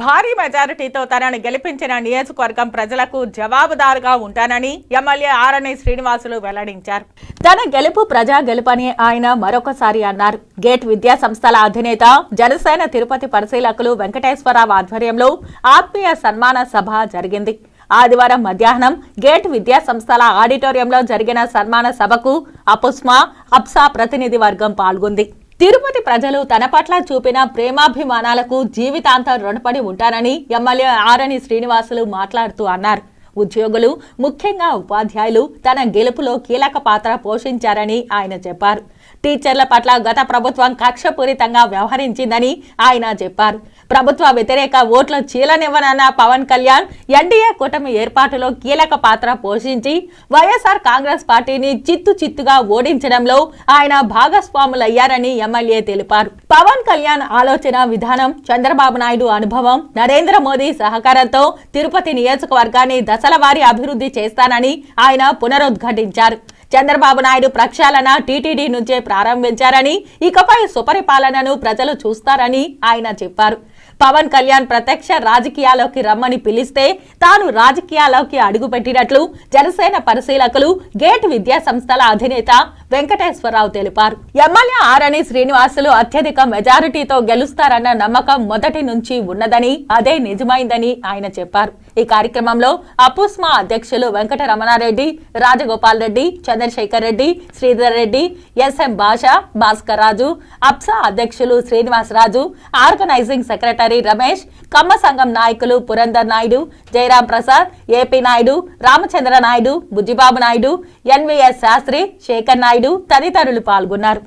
భారీ మెజారిటీతో తనను గెలిపించిన నియోజకవర్గం ప్రజలకు జవాబుదారుగా ఉంటానని ఎమ్మెల్యే ఆరణి శ్రీనివాసులు వెల్లడించారు. తన గెలుపు ప్రజా గెలుపని ఆయన మరొకసారి అన్నారు. గేట్ విద్యా సంస్థల అధినేత జనసేన తిరుపతి పరిశీలకులు వెంకటేశ్వరరావు ఆధ్వర్యంలో ఆత్మీయ సన్మాన సభ జరిగింది. ఆదివారం మధ్యాహ్నం గేట్ విద్యా సంస్థల ఆడిటోరియంలో జరిగిన సన్మాన సభకు అపుస్మా అప్సా ప్రతినిధి వర్గం పాల్గొంది. తిరుపతి ప్రజలు తన పట్ల చూపిన ప్రేమాభిమానాలకు జీవితాంతం రుణపడి ఉంటారని ఎమ్మెల్యే ఆరణి శ్రీనివాసులు మాట్లాడుతూ అన్నారు. ఉద్యోగులు ముఖ్యంగా ఉపాధ్యాయులు తన గెలుపులో కీలక పాత్ర పోషించారని ఆయన చెప్పారు. టీచర్ల పట్ల గత ప్రభుత్వం కక్షపూరితంగా వ్యవహరించిందని ఆయన చెప్పారు. ప్రభుత్వ వ్యతిరేక ఓట్ల చీలనివ్వనన్న పవన్ కళ్యాణ్ ఎన్డీఏ కూటమి ఏర్పాటులో కీలక పాత్ర పోషించి వైఎస్ఆర్ కాంగ్రెస్ పార్టీని చిత్తు చిత్తుగా ఓడించడంలో ఆయన భాగస్వాములయ్యారని ఎమ్మెల్యే తెలిపారు. పవన్ కళ్యాణ్ ఆలోచన విధానం చంద్రబాబు నాయుడు అనుభవం నరేంద్ర మోదీ సహకారంతో తిరుపతి నియోజకవర్గాన్ని దశలవారీ అభివృద్ధి చేస్తానని ఆయన పునరుద్ఘాటించారు. చంద్రబాబు నాయుడు ప్రక్షాళన టీటీడీ నుంచే ప్రారంభించారని ఇకపై సుపరిపాలనను ప్రజలు చూస్తారని ఆయన చెప్పారు. పవన్ కళ్యాణ్ ప్రత్యక్ష రాజకీయాల్లోకి రమ్మని పిలిస్తే తాను రాజకీయాల్లోకి అడుగుపెట్టినట్లు జనసేన పరిశీలకులు గేట్ విద్యా సంస్థల అధినేత వెంకటేశ్వరరావు తెలిపారు. ఎమ్మెల్యే ఆరణి శ్రీనివాసులు అత్యధిక మెజారిటీతో గెలుస్తారన్న నమ్మకం మొదటి నుంచి ఉన్నదని అదే నిజమైందని ఆయన చెప్పారు. ఈ కార్యక్రమంలో అపుస్మా అధ్యక్షులు వెంకట రమణారెడ్డి రాజగోపాల్ రెడ్డి చంద్రశేఖర్ రెడ్డి శ్రీధర్ రెడ్డి ఎస్ఎం భాష భాస్కర్ రాజు అప్సా అధ్యక్షులు శ్రీనివాసరాజు ఆర్గనైజింగ్ సెక్రటరీ రమేష్ కమ్మ సంఘం నాయకులు పురందర్ నాయుడు జయరాం ప్రసాద్ ఏపీ నాయుడు రామచంద్ర నాయుడు బుజ్జిబాబు నాయుడు ఎన్వీఎస్ శాస్త్రి శేఖర్ నాయుడు తదితరులు పాల్గొన్నారు.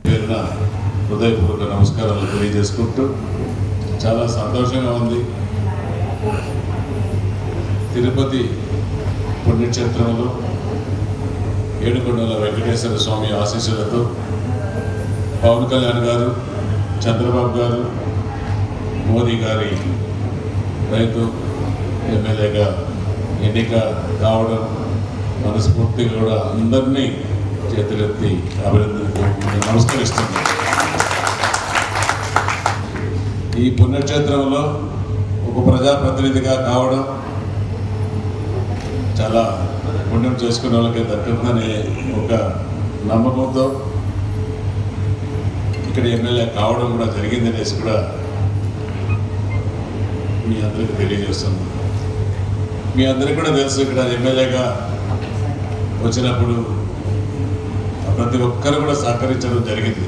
హృదయపూర్వక నమస్కారాలు తెలియజేసుకుంటూ చాలా సంతోషంగా ఉంది. తిరుపతి పుణ్యక్షేత్రంలో ఏడుకొండల వెంకటేశ్వర స్వామి ఆశీస్సులతో పవన్ కళ్యాణ్ గారు చంద్రబాబు గారు మోదీ గారి రైతు ఎమ్మెల్యేగా ఎన్నిక కావడం మనస్ఫూర్తిగా కూడా అందరినీ చేతులెత్తి అభినందనకు నమస్కరిస్తున్నాను. ఈ పుణ్యక్షేత్రంలో ఒక ప్రజాప్రతినిధిగా కావడం చాలా పుణ్యం చేసుకునే వాళ్ళకి దక్కుతుందనే ఒక నమ్మకంతో ఇక్కడ ఎమ్మెల్యే కావడం కూడా జరిగిందనేసి కూడా మీ అందరికీ తెలియజేస్తున్నాను. మీ అందరికీ కూడా తెలుసు ఇక్కడ ఎమ్మెల్యేగా వచ్చినప్పుడు ప్రతి ఒక్కరు కూడా సహకరించడం జరిగింది.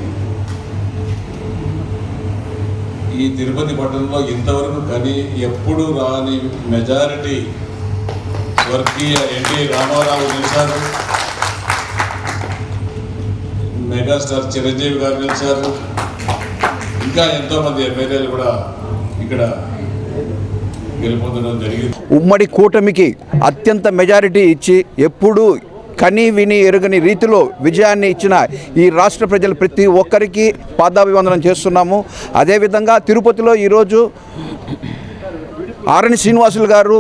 ఈ తిరుపతి పట్టణంలో ఇంతవరకు కానీ ఎప్పుడు రాని మెజారిటీ స్వర్గీయ ఎన్టీ రామారావు నిలిచారు. మెగాస్టార్ చిరంజీవి గారు నిలిచారు. ఇంకా ఎంతోమంది ఎమ్మెల్యేలు కూడా ఇక్కడ గెలుపొందడం జరిగింది. ఉమ్మడి కూటమికి అత్యంత మెజారిటీ ఇచ్చి ఎప్పుడూ కని విని ఎరుగని రీతిలో విజయాన్ని ఇచ్చిన ఈ రాష్ట్ర ప్రజలు ప్రతి ఒక్కరికి పాదాభివందనం చేస్తున్నాము. అదేవిధంగా తిరుపతిలో ఈరోజు ఆరణి శ్రీనివాసులు గారు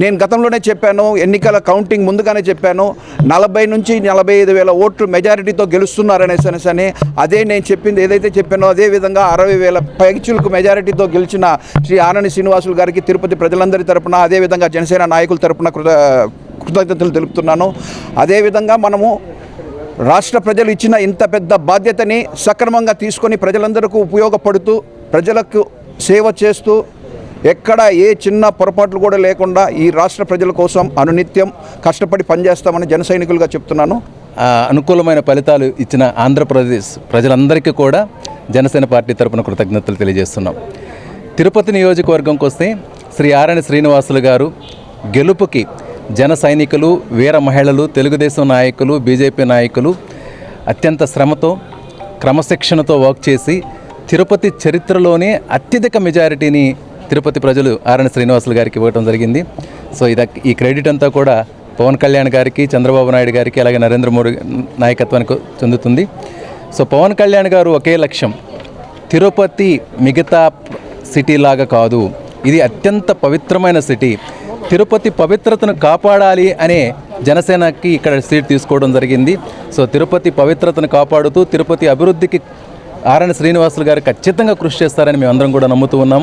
నేను గతంలోనే చెప్పాను ఎన్నికల కౌంటింగ్ ముందుగానే చెప్పాను నలభై నుంచి నలభై ఐదు వేల ఓట్లు మెజారిటీతో గెలుస్తున్నారనేసి అనేసి అని అదే నేను చెప్పింది ఏదైతే చెప్పానో అదే విధంగా అరవై వేల పైచులకు మెజారిటీతో గెలిచిన శ్రీ ఆరణి శ్రీనివాసులు గారికి తిరుపతి ప్రజలందరి తరపున అదేవిధంగా జనసేన నాయకుల తరపున కృత కృతజ్ఞతలు తెలుపుతున్నాను. అదేవిధంగా మనము రాష్ట్ర ప్రజలు ఇచ్చిన ఇంత పెద్ద బాధ్యతని సక్రమంగా తీసుకొని ప్రజలందరికీ ఉపయోగపడుతూ ప్రజలకు సేవ చేస్తూ ఎక్కడ ఏ చిన్న పొరపాట్లు కూడా లేకుండా ఈ రాష్ట్ర ప్రజల కోసం అనునిత్యం కష్టపడి పనిచేస్తామని జన సైనికులుగా చెప్తున్నాను. అనుకూలమైన ఫలితాలు ఇచ్చిన ఆంధ్రప్రదేశ్ ప్రజలందరికీ కూడా జనసేన పార్టీ తరపున కృతజ్ఞతలు తెలియజేస్తున్నాం. తిరుపతి నియోజకవర్గంకి వస్తే శ్రీ ఆరణి శ్రీనివాసులు గారు గెలుపుకి జన సైనికులు వీర మహిళలు తెలుగుదేశం నాయకులు బీజేపీ నాయకులు అత్యంత శ్రమతో క్రమశిక్షణతో వర్క్ చేసి తిరుపతి చరిత్రలోనే అత్యధిక మెజారిటీని తిరుపతి ప్రజలు ఆర్ఎన్ శ్రీనివాసులు గారికి ఇవ్వడం జరిగింది. సో ఇది ఈ క్రెడిట్ అంతా కూడా పవన్ కళ్యాణ్ గారికి చంద్రబాబు నాయుడు గారికి అలాగే నరేంద్ర మోడీ నాయకత్వానికి చెందుతుంది. సో పవన్ కళ్యాణ్ గారు ఒకే లక్ష్యం తిరుపతి మిగతా సిటీ లాగా కాదు. ఇది అత్యంత పవిత్రమైన సిటీ తిరుపతి పవిత్రతను కాపాడాలి అనే జనసేనకి ఇక్కడ సీట్ తీసుకోవడం జరిగింది. సో తిరుపతి పవిత్రతను కాపాడుతూ తిరుపతి అభివృద్ధికి ఆర్ఎన్ శ్రీనివాసులు గారు ఖచ్చితంగా కృషి చేస్తారని మేము అందరం కూడా నమ్ముతూ ఉన్నాము